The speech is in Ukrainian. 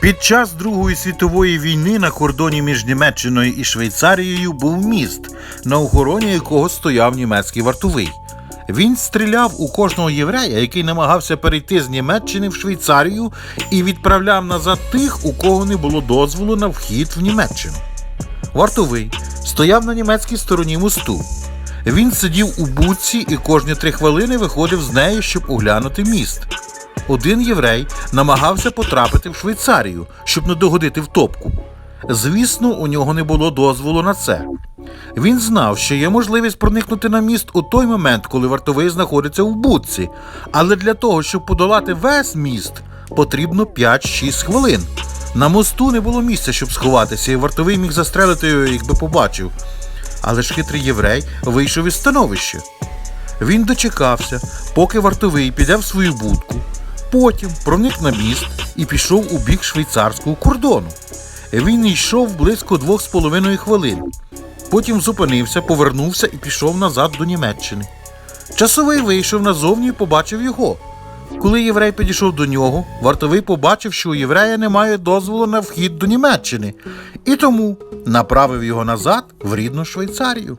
Під час Другої світової війни на кордоні між Німеччиною і Швейцарією був міст, на охороні якого стояв німецький вартовий. Він стріляв у кожного єврея, який намагався перейти з Німеччини в Швейцарію, і відправляв назад тих, у кого не було дозволу на вхід в Німеччину. Вартовий стояв на німецькій стороні мосту. Він сидів у будці і кожні три хвилини виходив з неї, щоб оглянути міст. Один єврей намагався потрапити в Швейцарію, щоб не догодити в топку. Звісно, у нього не було дозволу на це. Він знав, що є можливість проникнути на міст у той момент, коли вартовий знаходиться в будці, але для того, щоб подолати весь міст, потрібно 5-6 хвилин. На мосту не було місця, щоб сховатися, і вартовий міг застрелити його, якби побачив. Але ж хитрий єврей вийшов із становища. Він дочекався, поки вартовий піде в свою будку, потім проник на міст і пішов у бік швейцарського кордону. Він йшов близько двох з половиною хвилин. Потім зупинився, повернувся і пішов назад до Німеччини. Часовий вийшов назовні і побачив його. Коли єврей підійшов до нього, вартовий побачив, що у єврея немає дозволу на вхід до Німеччини, і тому направив його назад в рідну Швейцарію.